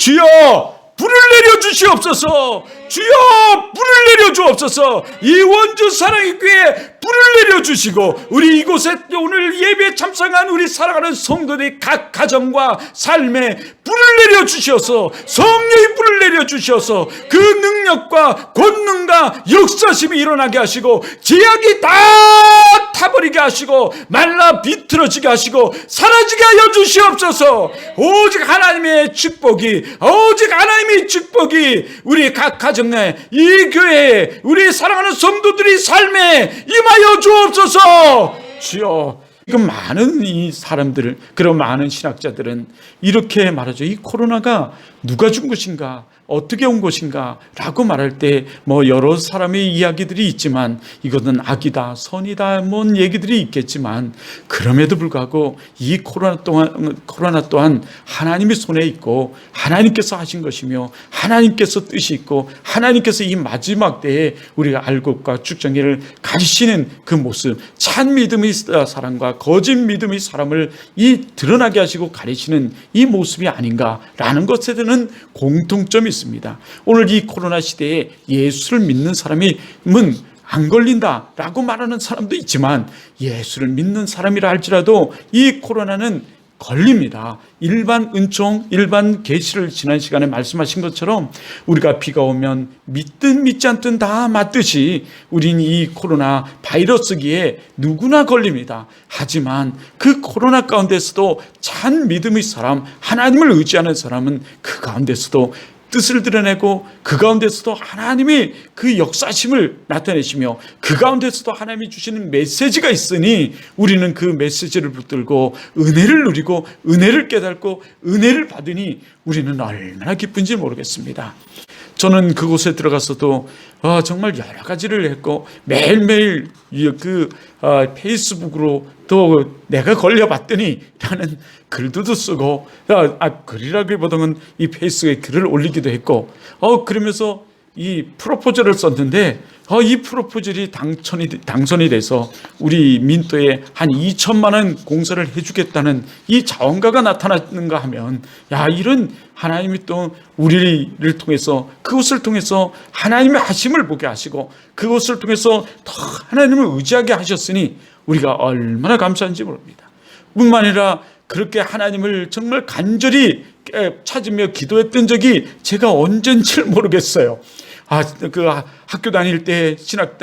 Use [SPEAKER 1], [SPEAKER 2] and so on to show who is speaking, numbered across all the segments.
[SPEAKER 1] 주여 불을 내려 주시옵소서. 주여 불을 내려 주옵소서. 이 원주 사랑의 교회 불을 내려 주시고 우리 이곳에 오늘 예배 참석한 우리 살아가는 성도들의 각 가정과 삶에 불을 내려 주셔서 성령의 불을 내려 주셔서 그 능력과 권능과 역사심이 일어나게 하시고 제약이 다 타버리게 하시고 말라 비틀어지게 하시고 사라지게 하여 주시옵소서. 오직 하나님의 축복이 오직 하나님의 축복이 우리 각 가정에 이 교회에 우리 사랑하는 성도들의 삶에 임하여 주옵소서. 주여 그 많은 이 사람들 그런 많은 신학자들은 이렇게 말하죠. 이 코로나가 누가 준 것인가 어떻게 온 것인가 라고 말할 때 뭐 여러 사람의 이야기들이 있지만 이것은 악이다 선이다 뭔 얘기들이 있겠지만 그럼에도 불구하고 이 코로나 동안 코로나 또한 하나님의 손에 있고 하나님께서 하신 것이며 하나님께서 뜻이 있고 하나님께서 이 마지막 때에 우리가 알곡과 축정기를 가지시는 그 모습 참 믿음의 사람과 거짓 믿음의 사람을 이 드러나게 하시고 가리시는 이 모습이 아닌가라는 것에 대한 공통점이 있습니다. 오늘 이 코로나 시대에 예수를 믿는 사람이 안 걸린다라고 말하는 사람도 있지만 예수를 믿는 사람이라 할지라도 이 코로나는 걸립니다. 일반 은총, 일반 계시를 지난 시간에 말씀하신 것처럼 우리가 비가 오면 믿든 믿지 않든 다 맞듯이 우린 이 코로나 바이러스기에 누구나 걸립니다. 하지만 그 코로나 가운데서도 참 믿음의 사람, 하나님을 의지하는 사람은 그 가운데서도 뜻을 드러내고 그 가운데서도 하나님이 그 역사심을 나타내시며 그 가운데서도 하나님이 주시는 메시지가 있으니 우리는 그 메시지를 붙들고 은혜를 누리고 은혜를 깨닫고 은혜를 받으니 우리는 얼마나 기쁜지 모르겠습니다. 저는 그곳에 들어가서도 어, 정말 여러 가지를 했고 매일매일 이그 어, 페이스북으로 또 내가 걸려봤더니 라는 글도 쓰고 아, 아, 글이라기보다는 이 페이스에 글을 올리기도 했고 어 그러면서 이 프로포즈를 썼는데 어, 이 프로포즈를 당첨이 당선이 돼서 우리 민도에 한 2천만 원 공사를 해주겠다는 이 자원가가 나타났는가 하면 야 이런 하나님이 또 우리를 통해서 그것을 통해서 하나님의 하심을 보게 하시고 그것을 통해서 더 하나님을 의지하게 하셨으니 우리가 얼마나 감사한지 모릅니다. 뿐만 아니라 그렇게 하나님을 정말 간절히 찾으며 기도했던 적이 제가 언젠지를 모르겠어요. 아, 그 학교 다닐 때 신학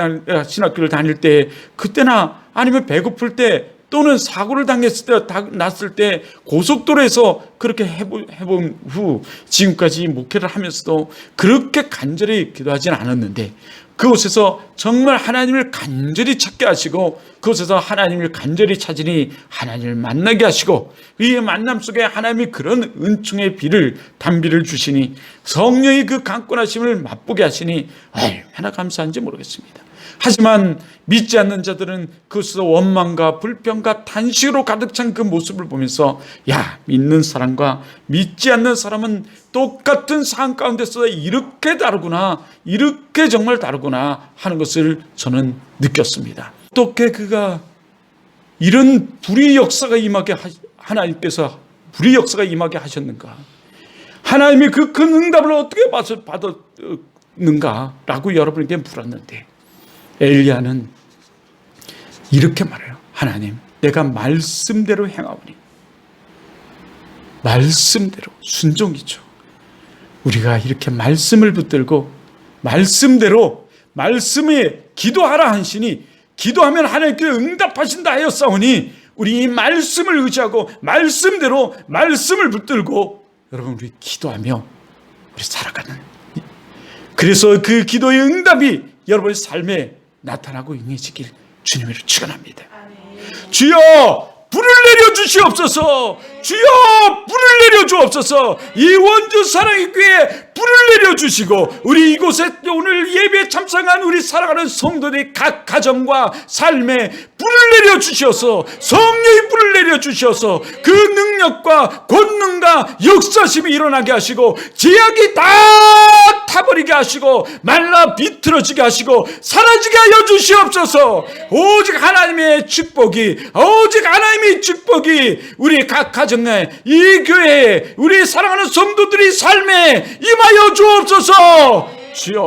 [SPEAKER 1] 신학교를 다닐 때 그때나 아니면 배고플 때 또는 사고를 당했을 때 났을 때 고속도로에서 그렇게 해본, 해본 후 지금까지 목회를 하면서도 그렇게 간절히 기도하지는 않았는데 그곳에서 정말 하나님을 간절히 찾게 하시고 그곳에서 하나님을 간절히 찾으니 하나님을 만나게 하시고 이 만남 속에 하나님이 그런 은총의 비를 단비를 주시니 성령이 그 강권하심을 맛보게 하시니 얼마나 감사한지 모르겠습니다. 하지만 믿지 않는 자들은 그것에서 원망과 불평과 탄식으로 가득 찬 그 모습을 보면서 야 믿는 사람과 믿지 않는 사람은 똑같은 상황 가운데서 이렇게 다르구나 이렇게 정말 다르구나 하는 것을 저는 느꼈습니다. 어떻게 그가 이런 불의 역사가 임하게 하나님께서 불의 역사가 임하게 하셨는가? 하나님이 그 큰 응답을 어떻게 받았는가라고 여러분에게 물었는데 엘리야는 이렇게 말해요. 하나님, 내가 말씀대로 행하오니. 말씀대로 순종이죠. 우리가 이렇게 말씀을 붙들고 말씀대로 말씀에 기도하라 하시니 기도하면 하나님께 응답하신다 하였사오니 우리 이 말씀을 의지하고 말씀대로 말씀을 붙들고 여러분 우리 기도하며 우리 살아가는 그래서 그 기도의 응답이 여러분의 삶에 나타나고 임해지길 주님으로 축원합니다. 주여 불을 내려 주시옵소서. 주여 불을 내려 주옵소서. 이 원주 사랑의 교회 불을 내려 주시고 우리 이곳에 오늘 예배 참석한 우리 살아가는 성도들의 각 가정과 삶에 불을 내려 주셔서 성령의 불을 내려 주셔서 그 능력과 권능과 역사심이 일어나게 하시고 제약이 다 타버리게 하시고 말라 비틀어지게 하시고 사라지게 하여 주시옵소서. 오직 하나님의 축복이 오직 하나님 하나님의 축복이 우리 각 가정에 이 교회에 우리 사랑하는 성도들이 삶에 임하여 주옵소서 주여